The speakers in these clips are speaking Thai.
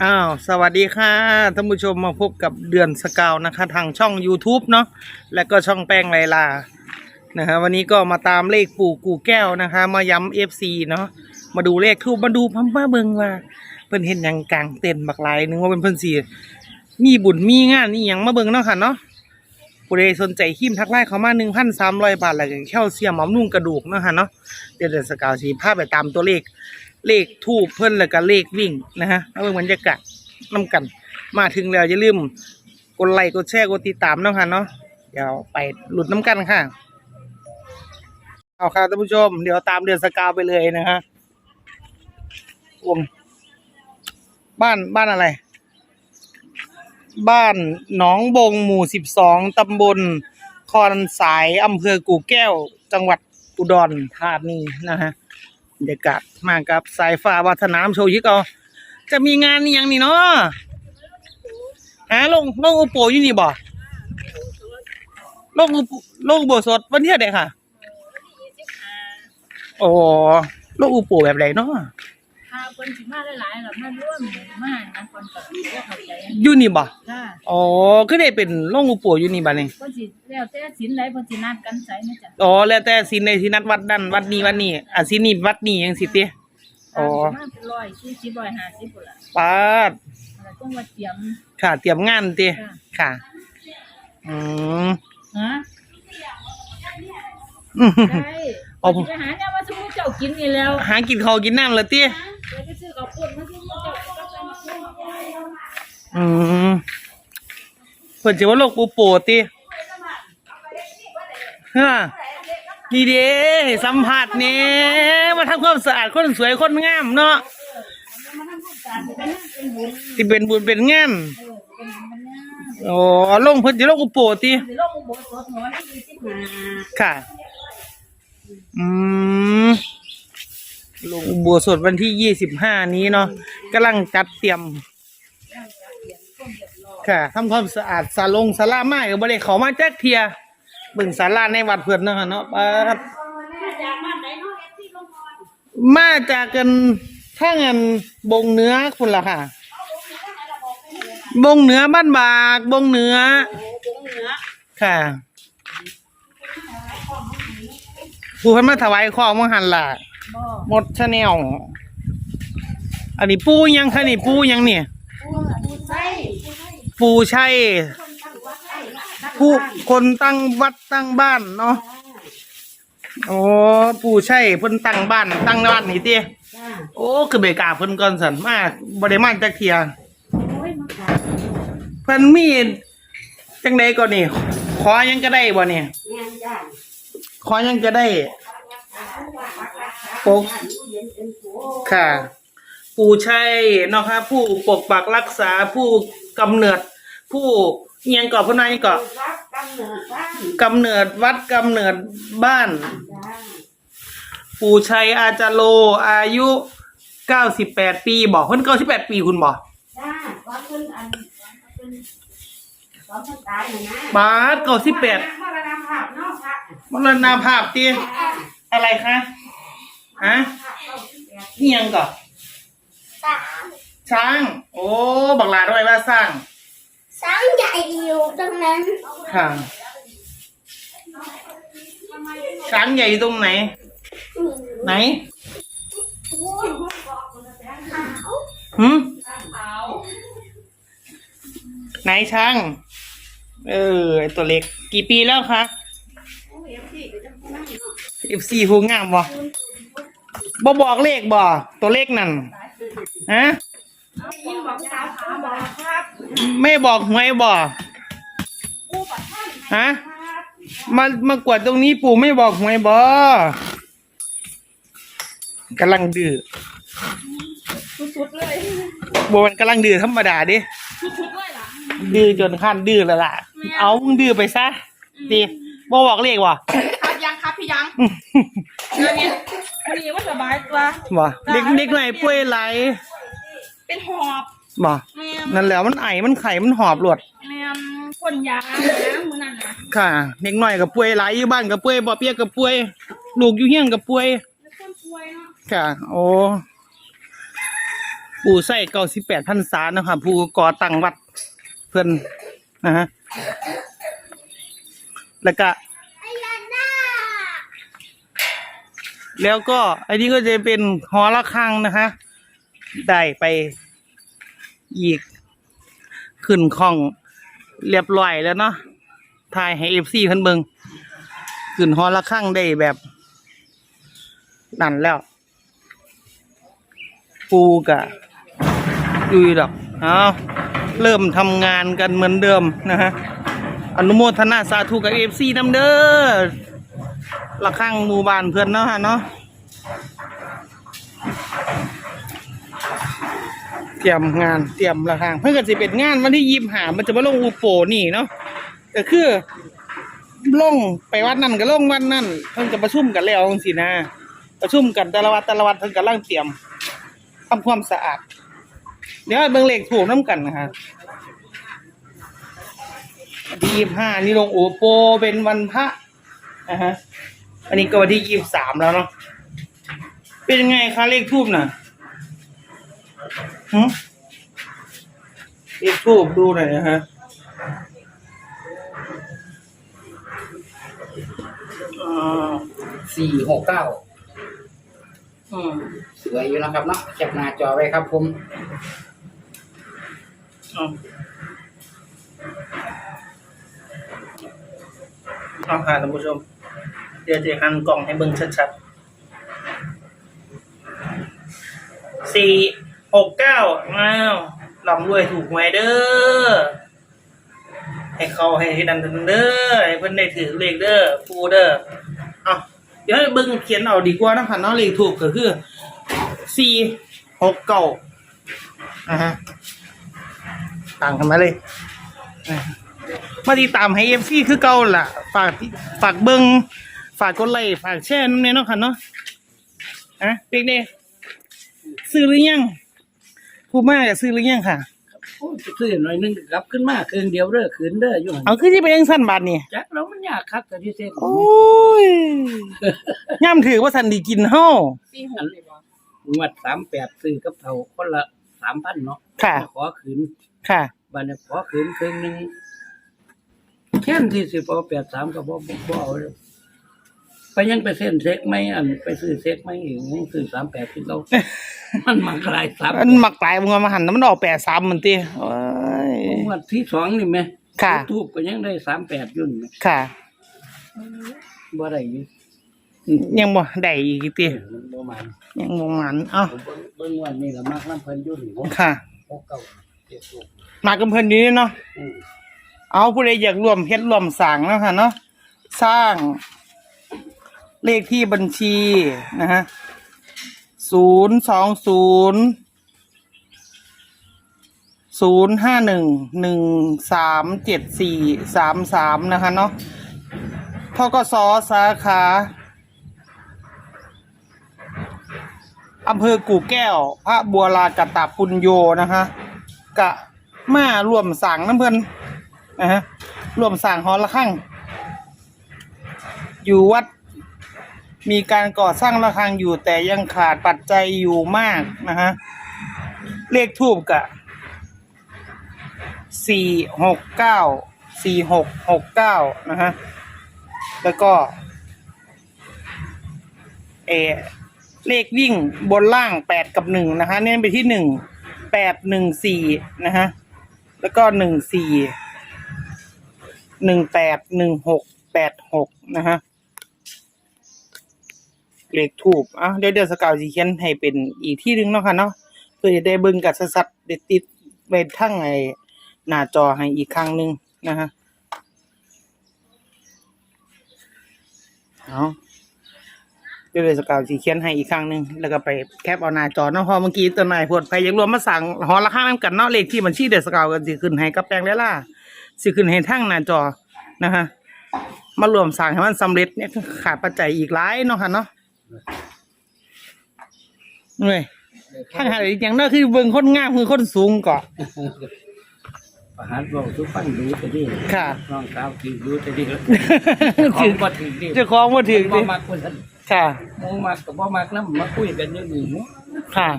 อ้าวสวัสดีค่ะท่านผู้ชมมาพบกับเดือนสกาวนะคะ ทางช่อง YouTube เนาะและก็ช่องแป้งไลลานะฮะวันนี้ก็มาตามเลขปู่กูแก้วนะคะ มาย้ำเอฟซีเนาะมาดูเลขทูบมาดูพัมมาเบิงว่าเพิ่นเห็นอย่างกลางเต็นบักหลายนึงว่าเป็นเพิ่นสีมีบุญมีงานนี่อย่างมาเบิงเนาะค่ะเนาะ ผู้ใดสนใจขิมทักไลน์เขามา1,300บาทแล้วก็แคลเซียมบำรุงกระดูกเนาะค่ะเนาะเดี๋ยวเดือนสกาวสีพาไปตามตัวเลขเลขทูบเพิ่นแล้วก็เลขวิ่งนะฮะเอาเบิ่งบรรยากาศน้ำกัน มาถึงแล้วอย่าลืมกดไลค์กดแชร์กดติดตามเนาะค่ะเนาะเดี๋ยวไปหลุดน้ำกันค่ะเอาค่ะท่านผู้ชม เดี๋ยวตามเดือนสกาวไปเลยนะฮะวงบ้านบ้านอะไร บ้านหนองบงหมู่สิบสองตำบลคอนสายอำเภอกู่แก้ว จังหวัดอุดรธานีนะฮะบรรยากาศมากับสายฟ้าวัฒนามโชยิกเอาจะมีงานนี่ยังนี่เนาะฮะลงลงอุโปอยู่นี่บ่ลงอุปลงอุโบสถวันที่เท่าไหร่ค่ะ โอ้ลงอุโปแบบไหนเนาะ ถ้าคนสิมาหลายๆแล้วมาร่วมมานะคนกับที่เข้าใจอยู่นี่บ่จ้าอ๋อคือได้เป็นลงอุโปอยู่นี่บ่นี่คนสิแล้วแต่สินไหนคนสินัดกันใส่นะจ๊ะอ๋อแล้วแต่สินในที่นัดวัดนั่นวัดนี้วัดนี้อะสินนี่วัดนี้ยังสิติอ๋อมาเป็นร้อยสี่สิบร้อยห้าสิบพุ่นละปาดอะไรต้องมาเตรียม ค่ะ เตรียมงานติจ้ะค่ะ อืมฮะอื้อหือได้เอาสิไปหาเนี่ยมาสมมุติเจ้ากินนี่แล้ว หากินข้าวกินน้ำแล้วติเดี๋ อืมเพิ่นสิว่าโรคปูโปติฮะนี่เด้สัมผัสเนี่ยมาทำความสะอาดคนสวยคนงามเนาะที่เป็นบุญเป็นงานโอ้ลงเพิ่นสิโรคปูโปติสิลงอุโบสถหัวที่สิบห้าค่ะ อืมลงอุโบสถวันที่ยี่สิบห้านี้เนาะกำลังจัดเตรียม ค่ะทำความสะอาดศาลงศาลาไม้ก็บ่ได้เขามาแจ๊กเทียเบิ่งศาลาในวัดเพิ่นเนาะค่ะเนาะครับมาจากบ้านไหนเนาะเอฟซีลงพรมาจากกันถ้าเงินบงเหนื้อคุณล่ะค่ะ บงเหนือบ้านบากบงเหนือโอ้บงเหนือค่ะผู้เพิ่นมาถวายของมังหันล่ะบ่หมดชาแนลอันนี้ปูยังคะนี่ปูยังเนี่ยผู้ใส่ ปูใช่ผู้คนตั้งวัดตั้งบ้านเนาะโอ้ปูใช่เพิ่นตั้งบ้าน ตั้งบ้านนี่ติจ้าโอ้คือเบกราบเพิ่นก่อนสันมาบ่ได้มาจักเทียโอ้ยมาขายเพิ่นมีจังไดก่อนนี่ขอหยังก็ได้บ่เนี่ยงานจ้าขอหยังก็ได้ปกค่ะ ปู่ชัยเนาะครับผู้ปกปักรักษาผู้กำเนิด ผู้เอียงก่อพนายก่อรับกำเนิดบ้านกำเนิดวัดกำเนิดบ้าน จ้าปู่ชัยอาจารโล อายุเก้าสิบแปดปีบอกเพิ่นเก้าสิบแปดปีคุณบอกจ้าว่าเพิ่นอันเพิ่นตอนเพิ่นตายน่ะนะบาทเก้าสิบแปดมรณภาพเนาะพระมรณภาพตีอะไรคะฮะเอียงก่อสามช้าง โอ้บักหลาด้วยว่าสร้าง สามใหญ่อยู่ตรงนั้น ค่ะช้างใหญ่ตรงไหน ไหนหืมไหนช้าง เออไอ้ตัวเล็ก กี่ปีแล้วคะเอฟซีผู้งามบ่บ่บอกเลขบ่ตัวเลขนั่นฮะ ยิ่งบอกสาวขาบอกครับไม่บอกหวยบ่ฮะมามากวดตรงนี้ปู่ไม่บอกหวยบ่กำลังดื้อสุดๆเลยบ่มันกำลังดื้อธรรมดาดิสุดๆเลยล่ะดื้อจนขั้นดื้อแล้วล่ะ เอามึงดื้อไปซะดิบ่บอกเลขว่ะครับยังครับพี่ยังเดี๋ยวนี้วันนี้ว่าสบายตัวบ่เด็กเด็กไหนป่วยไหล เป็นหอบบ่แม่มนั่นแหล้วมันไอมันไข่มันหอบหลวด แม่มคนยานะมื้อนั้นน่ะค่ะเด็กหน่อยกับป่วยไหลอยู่บ้านกับป่วยบ่เปียกกับป่วย ลูกอยู่เฮียงกับป่วยแล้วคนป่วยเนาะค่ะ โอ้ปู่ไส้เก้าสิบแปดพันษานะครับผู้ก่อตั้งวัดเพื่อนนะฮะ แล้วก็พญานาคแล้วก็ อันนี้ก็จะเป็นหอระฆังนะคะ ได้ไปอีกขึ้นของเรียบร้อยแล้วเนาะถ่ายให้เอฟซีเพิ่นเบิงขึ้นหอระฆังได้แบบนั่นแล้ว ปูกะดูดอกเอาเริ่มทำงานกันเหมือนเดิมนะฮะอนุโมทนาสาธุกับเอฟซีน้ำเด้อระฆังหมู่บ้านเพื่อนเนาะฮะเนาะ เตรียมงานเตรียมระฆังเพื่อกันสิเป็นงานวันที่ยิมหามันจะมาลงอูโปนี่เนาะก็คือลงไปวัดนั่นก็ลงวัดนั่นเพิ่นจะประชุมกันแล้วจังซี่นะประชุมกันแต่ละวัดแต่ละวัดเพิ่นกำลังเตรียมทำความสะอาด เดี๋ยวเบิ่งเลขถูกน้ำกันนะฮะวันที่ยี่ห้านี่ลงอูโปเป็นวันพระนะฮะอันนี้ก็วันที่ยี่สามแล้วเนาะเป็นไงคะเลขทูบน่ะ หืมเลขทูบดูหน่อยนะฮะอ่าสี่หกเก้าอืมสวยอยู่นะครับเนาะแคปหน้าจอไว้ครับผม เอาเอาค่ะท่านผู้ชม เดี๋ยวจะหันกล่องให้เบิ่งชัดๆสี่ หกเก้าอ้าวลำรวยถูกหวยเด้อ ให้เขาให้ดันเด้อ ให้เพิ่อนได้ถือเลขเด้อปูเด้อเอาเดี๋ยวให้เบิ่งเขียนเอาดีกว่านะคะเนาะเลขถูกก็คือสี่หกเก้าอ่าฮะต่างกันมาเลยมาติดตามให้เอฟซีคือเก่าล่ะ ฝากฝากเบิงฝากกดไลค์ฝากแชร์น้ำเนี่ยเนาะค่ะเนาะอะเด็กเด็ซื้อหรือยัง ผู้มากซื้อหรือยังค่ะ โอ้ยซื้อหน่อยนึงกลับขึ้นมาคืนเดียวเด้อคืนเด้ออยู่หั่นเอาขึ้นที่ไปยังสั้นบาทนี่จักแล้วมันยากคักแต่ที่เส้นโอ้ยย่ำถือว่าสันดีกินเฮ้าสี่หกเลยบ่งวดสามแปดซื้อกับเท่าคนละสามพันเนาะค่ะ ขอคืนค่ะ บัดนี้ขอคืนคืนหนึ่งแค่นที่สิบเอาแปดสามก็บ่บ่บ่เอาเลยไปยังไปเส้นเซ็กไหมอันไปซื้อเซ็กไหมอีกยังซื้อสามแปดที่เรา มันมากลายสามมันหมักหลายมึงเอามาหันแล้วมันออกแปดสามมันตีโอ้ยงวดที่สองนี่ไหมค่ะทูบก็ยังได้สามแปดยุ่นไหมค่ะบ่ได้อยู่ยังบ่ได้อีกตีมันบ่มันยังบ่หมันเอ้าผมเบิ่งเบิ่งวันนี้ละมากน้ำเพิ่นอยู่นี่ผมค่ะหกเก้าเจ็ดลูกมากับเพิ่นอยู่นี่เนาะอืมเอาผู้ใดอยากรวมเฮ็ดรวมสร้างแล้วค่ะเนาะสร้างเลขที่บัญชีนะฮะ ศูนย์สองศูนย์ศูนย์ห้าหนึ่งหนึ่งสามเจ็ดสี่สามสามนะคะเนาะทกสสาขาอำเภอกู่แก้ว พระบัวลากะตะปุญโยนะคะกะมารวมสั่งน้ำเพิ่นนะฮะรวมสร้างหอระฆังอยู่วัด มีการก่อสร้างระฆังอยู่แต่ยังขาดปัจจัยอยู่มากนะฮะเลขทูบกะสี่หกเก้าสี่หกหกเก้านะฮะแล้วก็เออเลขวิ่งบนล่างแปดกับหนึ่งนะฮะเน้นไปที่หนึ่งแปดหนึ่งสี่นะฮะแล้วก็หนึ่งสี่หนึ่งแปดหนึ่งหกแปดหกนะฮะ เลขถูกอะเดี๋ยวเดี๋ยวสกาวสีเขียนให้เป็นอีกที่หนึ่งเนาะค่ะเนาะเพื่อจะได้เบิ่งกับสัดๆเด็ดติดไปทั้งไอหน้าจอให้อีกครั้งหนึ่งนะฮะเอาเดี๋ยวเดี๋ยวสกาวสีเขียนให้อีกครั้งหนึ่งแล้วก็ไปแคปเอาหน้าจอเนาะพอเมื่อกี้ตัวนายพดไปยากรวมมาสั่งหอราคาน้ำกันเนาะเลขที่บัญชีเดี๋ยวสกาวกันสิขึ้นให้กับแปลงแล้วล่ะสิขึ้นให้ทั้งหน้าจอนะฮะมารวมสร้างให้มันสำเร็จเนี่ยขาดปัจจัยอีกหลายเนาะค่ะเนาะ เว้ยข้างหาอีกอย่างนั้นคือเบิ่งคนงามคือคนสูงเกาะประหารบอกทุกฟังดูจะดีค่ะน้องสาวกินดูจะดีขถือองบ่ถึงดิเจะคล้าของมาถึงบ่ดิมักคนนั้นค่ะมองมักกับบ่มักนำมาคุยกันอยู่นี่หมู่ค่ะ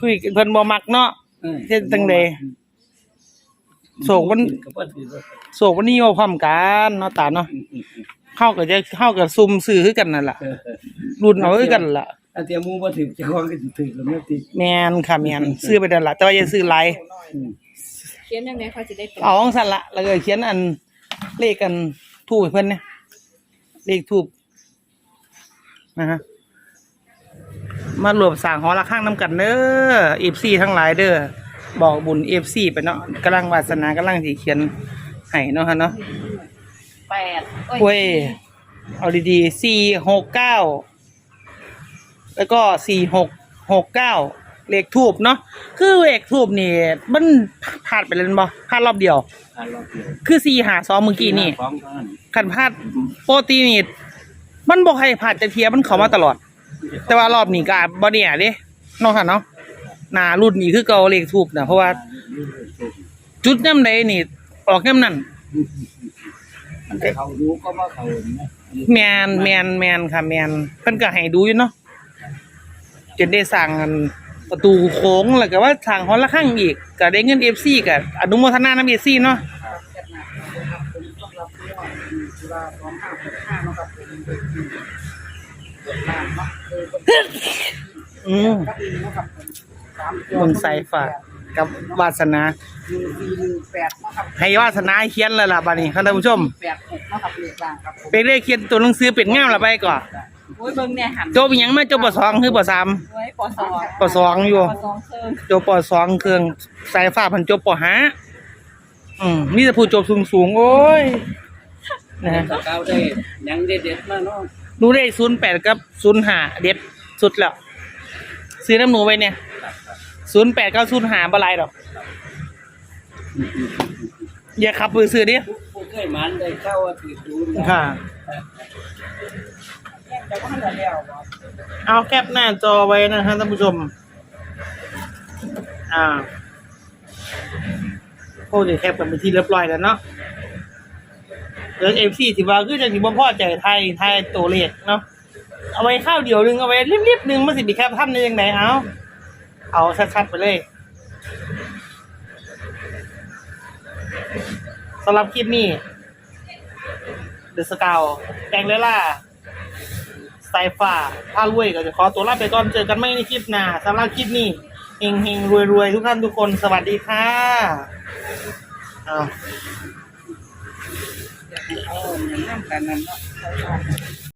คุยกันเพิ่นบ่มักเนาะออเฮ็ดจังใดโศกมันก็บ่ถือว่าโศกวันนี้เอาพร้อมกันเนาะตาเนาะอืมอืมอืมเฮาก็จะเฮาก็ซุ่มซื้อคือกันนั่นล่ะเออ รุ่นเอาคือกันล่ะอันเตียหมูบ่ถือเจ้าของก็สิถือแล้วแม่ติแม่นค่ะแม่นซื้อไปนั่นล่ะแต่ว่าอย่าซื้อหลายอืมเขียนยังไงเขาจะได้เป็นเอาของสั่นละแล้วก็เขียนอันเลขกันทูบให้เพิ่นเนี่ยเลขทูบนะฮะมารวมสร้างหอระฆังน้ำกันเด้อเอฟซีทั้งหลายเด้อบอกบุญเอฟซีไปเนาะกำลังวาสนากำลังสิเขียนให้เนาะฮะเนาะแปดเว้ย เอาดีๆสี่หกเก้า แล้วก็สี่หกหกเก้าเลขทูบเนาะคือเลขทูบนี่มันพลาดไปเลยบ่พลาดรอบเดียว อ่ารอบเดียวคือสี่หาสองเมื่อกี้นี่ ของเท่านั้นขันพลาดโปรตีนี่มันบอกให้พลาดจะเทียมันเข้ามาตลอด แต่ว่ารอบนี้ก็อาจบ่เนี่ยเด้เนาะค่ะเนาะหนารุ่นนี้คือเก่าเลขทูบนะเพราะว่าจุดย่ำใดนี่ ออกย่ำนั่นมันก็เขารู้ก็ว่าเขานะ แมนแมนแมนค่ะแมนเพิ่นก็ให้ดูอยู่เนาะ จนได้สั่งอันประตูโค้งแล้วก็ว่าสั่งฮอลละข้างอีกก็ได้เงิน FC ก็อนุโมทนาน้ำ FC เนาะอืมบนสายฝากกับวาสนา ให้วาสนาเขียนแล้วล่ะบัดนี้ครับท่านผู้ชมแปดหกเนาะครับเลขกลางครับเป็นเลขเขียนตัวหนังสือเป็นงามละไปก่อน โอ้ยเบิ่งเนี่ยหันจบอิหยังมาจบปสองคือปสามไว้ปสองปสองอยู่ปสองเชิงจบปสองเครื่องสายฟ้าพันจบปห้าอืมมีแต่ผู้จบสูงสูงๆโอ้ยนะฮะสกาวได้หยังเด็ดๆมาเนาะดูได้ศูนย์แปดกับศูนย์ห้าเด็ดสุดแล้วซื้อน้ำหนูไว้เนี่ยศูนย์แปดกับศูนย์ห้าบลายดอก อย่าขับมือซื้อดิผู้เคยมันได้เข้าว่าถือดูนะค่ะ แต่ว่าหันแล้วบ่เอาแคปหน้าจอไว้นะครับท่านผู้ชม อ่าโอ้ยแคปกันเป็นที่เรียบร้อยแล้วเนาะเดี๋ยวเอฟซีสิว่าคือจะสิบ่พอใจไทยไทยตัวเลขเนาะเอาไว้ข้าวเดียวหนึงเอาไว้รีบๆหนึงมันสิมีแคปท่านได้ยังไงเอาเอาชัดๆไปเลยสำหรับคลิปนี้เดอะสกาวแกงเลล่า สายฟ้าผ้ารวยก็จะขอตัวลาไปก่อนเจอกันไม่ในคลิปหน้าสำหรับคลิปนี้เฮงเฮงรวยรวยๆทุกท่านทุกคนสวัสดีค่ะอ้าว